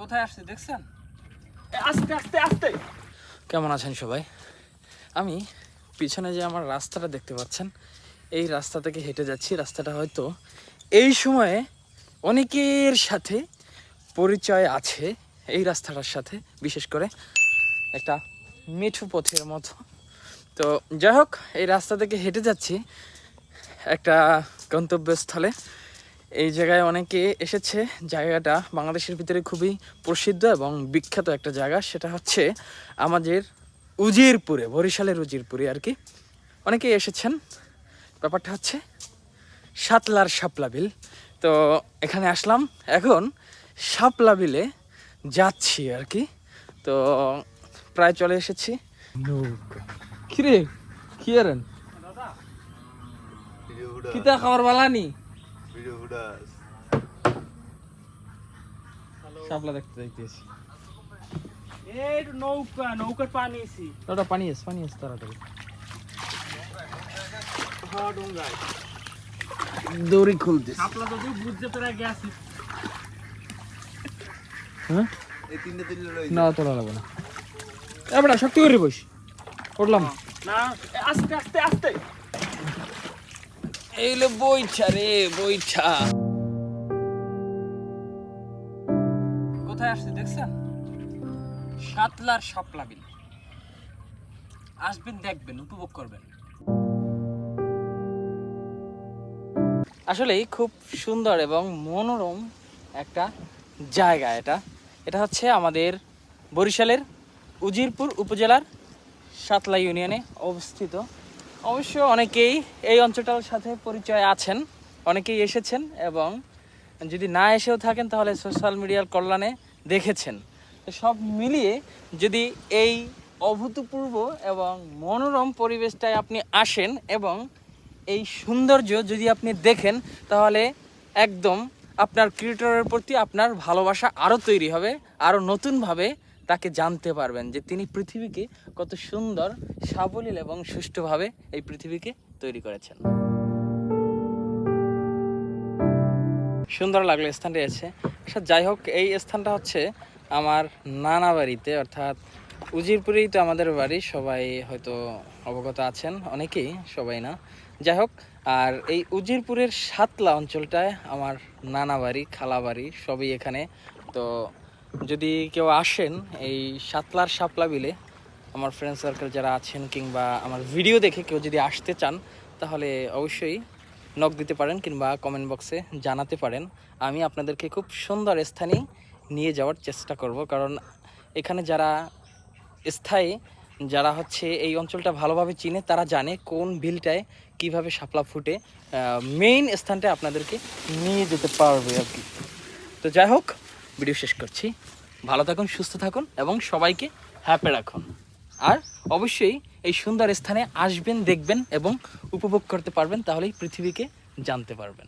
কোথায় আসছে দেখছেন? আস্তে আস্তে আস্তে। কেমন আছেন সবাই? আমি পিছনে যে আমার রাস্তাটা দেখতে পাচ্ছেন, এই রাস্তা থেকে হেঁটে যাচ্ছি। রাস্তাটা হয়তো এই সময়ে অনেকের সাথে পরিচয় আছে এই রাস্তাটার সাথে, বিশেষ করে একটা মিঠু পথের মতো। তো যাই হোক, এই রাস্তা থেকে হেঁটে যাচ্ছি একটা গন্তব্যস্থলে। এই জায়গায় অনেকে এসেছে। জায়গাটা বাংলাদেশের ভিতরে খুবই প্রসিদ্ধ এবং বিখ্যাত একটা জায়গা। সেটা হচ্ছে আমাদের উজিরপুরে বরিশালের উজিরপুরে আর কি। অনেকেই এসেছেন। ব্যাপারটা হচ্ছে সাতলার শাপলা বিল। তো এখানে আসলাম। এখন শাপলা বিলে যাচ্ছি আর কি। তো প্রায় চলে এসেছি। কিরে? কি আরেন? কিতা খাবার বালানি? শাপলা দেখতে যাইতেছি। এই নৌকা নৌকার পানি এসি। ওটা পানি আছে পানি আছে তাড়াতাড়ি। হ্যাঁ ডোঙ্গায়। দড়ি খুলতেছি। আপলা যদি বুঝতে গেছি। হ্যাঁ? না তোলা লাগবে না। এবার শক্তি করে বস। উঠলাম। না আস্তে আস্তে আস্তে। এইলে বইটা রে বইটা কোথায় আসছে দেখছেন? সাতলার শাপলা বিল। আসবেন, দেখবেন, উপভোগ করবেন। আসলেই খুব সুন্দর এবং মনোরম একটা জায়গা এটা। এটা হচ্ছে আমাদের বরিশালের উজিরপুর উপজেলার সাতলা ইউনিয়নে অবস্থিত। অবশ্য অনেকেই এই অঞ্চলটার সাথে পরিচয় আছেন, অনেকেই এসেছেন এবং যদি না এসেও থাকেন তাহলে সোশ্যাল মিডিয়ার কল্যাণে দেখেছেন। সব মিলিয়ে যদি এই অভূতপূর্ব এবং মনোরম পরিবেশটায় আপনি আসেন এবং এই সৌন্দর্য যদি আপনি দেখেন, তাহলে একদম আপনার ক্রিয়েটরের প্রতি আপনার ভালোবাসা আরও তৈরি হবে, আরও নতুনভাবে তাকে জানতে পারবেন যে তিনি পৃথিবীকে কত সুন্দর, সাবলীল এবং সুষ্ঠুভাবে এই পৃথিবীকে তৈরি করেছেন। সুন্দর লাগল স্থানটি আছে। আচ্ছা যাই হোক, এই স্থানটা হচ্ছে আমার নানা বাড়িতে, অর্থাৎ উজিরপুরেই তো আমাদের বাড়ি, সবাই হয়তো অবগত আছেন, অনেকেই, সবাই না। যাই হোক, আর এই উজিরপুরের সাতলা অঞ্চলটায় আমার নানা বাড়ি, খালা বাড়ি, সবই এখানে। তো যদি কেউ আসেন এই সাতলার সাপলা বিলে আমার ফ্রেন্ড সার্কেল যারা আছেন কিংবা আমার ভিডিও দেখে কেউ যদি আসতে চান, তাহলে অবশ্যই নক দিতে পারেন কিংবা কমেন্ট বক্সে জানাতে পারেন। আমি আপনাদেরকে খুব সুন্দর স্থানে নিয়ে যাওয়ার চেষ্টা করব, কারণ এখানে যারা স্থায়ী, যারা হচ্ছে এই অঞ্চলটা ভালোভাবে চিনে, তারা জানে কোন বিলটায় কীভাবে শাপলা ফুটে মেইন স্থানটা আপনাদেরকে নিয়ে যেতে পারবে আর কি। তো যাই হোক ভিডিও শেষ করছি। ভালো থাকুন, সুস্থ থাকুন এবং সবাইকে হ্যাপে রাখুন। আর অবশ্যই এই সুন্দর স্থানে আসবেন, দেখবেন এবং উপভোগ করতে পারবেন, তাহলেই পৃথিবীকে জানতে পারবেন।